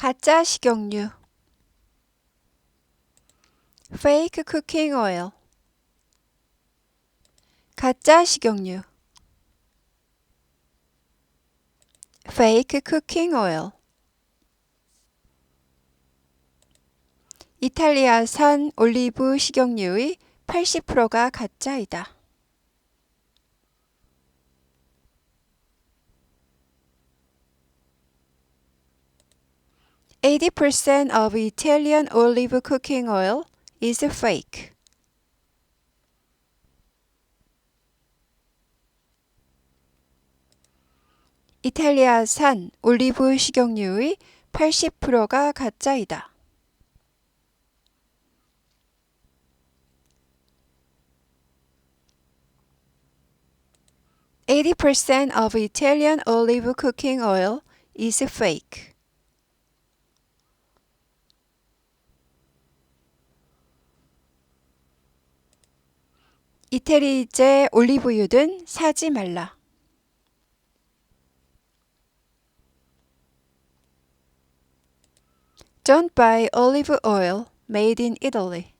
가짜 식용유 fake cooking oil 가짜 식용유 fake cooking oil 이탈리아산 올리브 식용유의 80%가 가짜이다. Eighty percent of Italian olive cooking oil is fake. 이탈리아산 올리브 식용유의 80%가 가짜이다. Eighty percent of Italian olive cooking oil is fake. 이태리제 올리브유든 사지 말라. Don't buy olive oil made in Italy.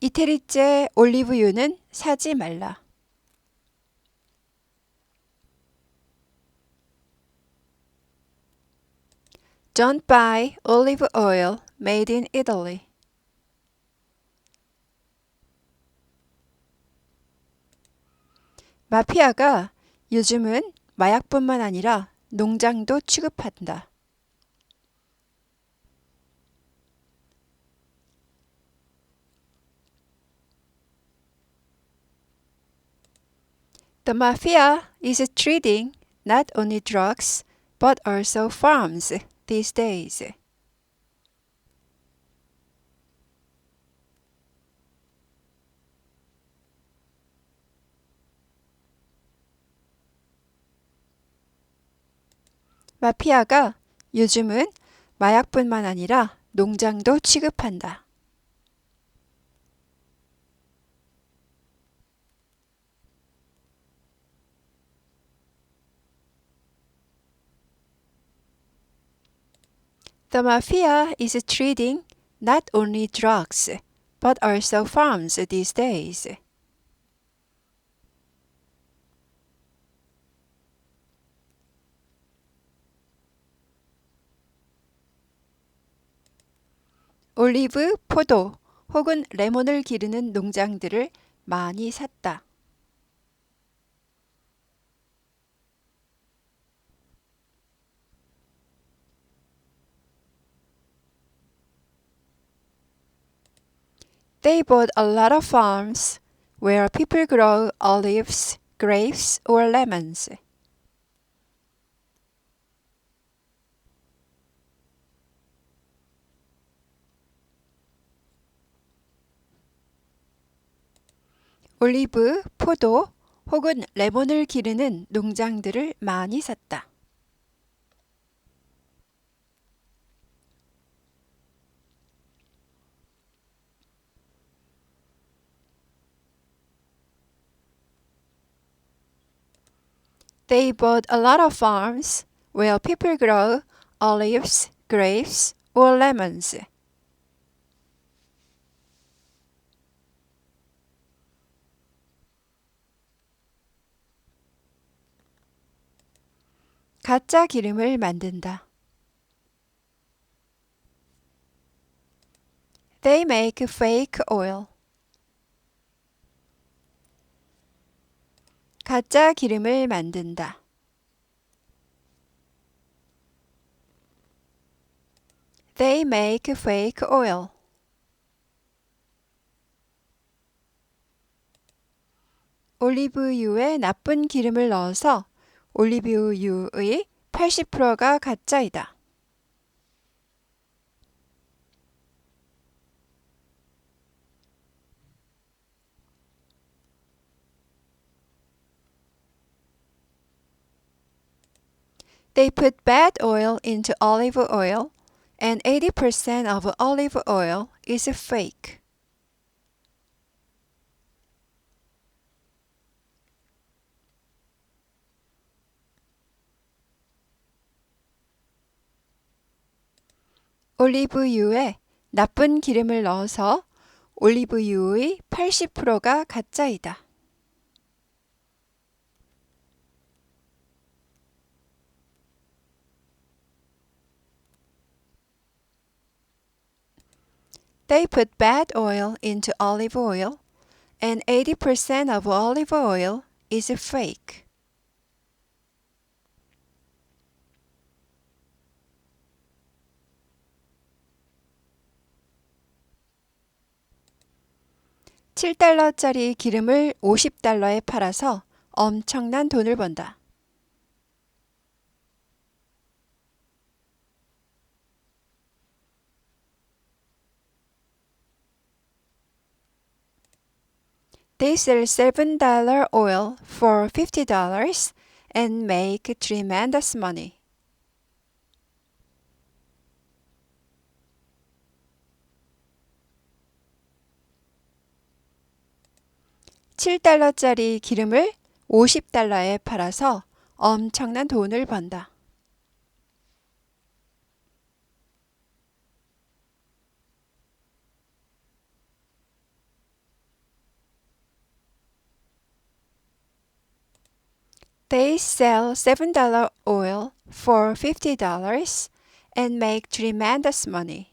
이태리제 올리브유는 사지 말라. Don't buy olive oil made in Italy. 마피아가 요즘은 마약뿐만 아니라 농장도 취급한다. The mafia is treating not only drugs but also farms these days. 마피아가 요즘은 마약뿐만 아니라 농장도 취급한다. The mafia is treating not only drugs but also farms these days. 올리브, 포도 혹은 레몬을 기르는 농장들을 많이 샀다. They bought a lot of farms where people grow olives, grapes, or lemons. 올리브, 포도 혹은 레몬을 기르는 농장들을 많이 샀다. They bought a lot of farms where people grow olives, grapes, or lemons. 가짜 기름을 만든다. They make fake oil. 가짜 기름을 만든다. They make fake oil. 올리브유에 나쁜 기름을 넣어서 올리브유의 80%가 가짜이다. They put bad oil into olive oil, and 80% of olive oil is fake. 올리브유에 나쁜 기름을 넣어서 올리브유의 80%가 가짜이다. They put bad oil into olive oil, and 80% of olive oil is fake. (7달러짜리) 기름을 (50달러에) 팔아서 엄청난 돈을 번다. They sell $7 oil for $50 and make tremendous money. (7달러짜리) 기름을 (50달러에) 팔아서 엄청난 돈을 번다. They sell $7 oil for $50 and make tremendous money.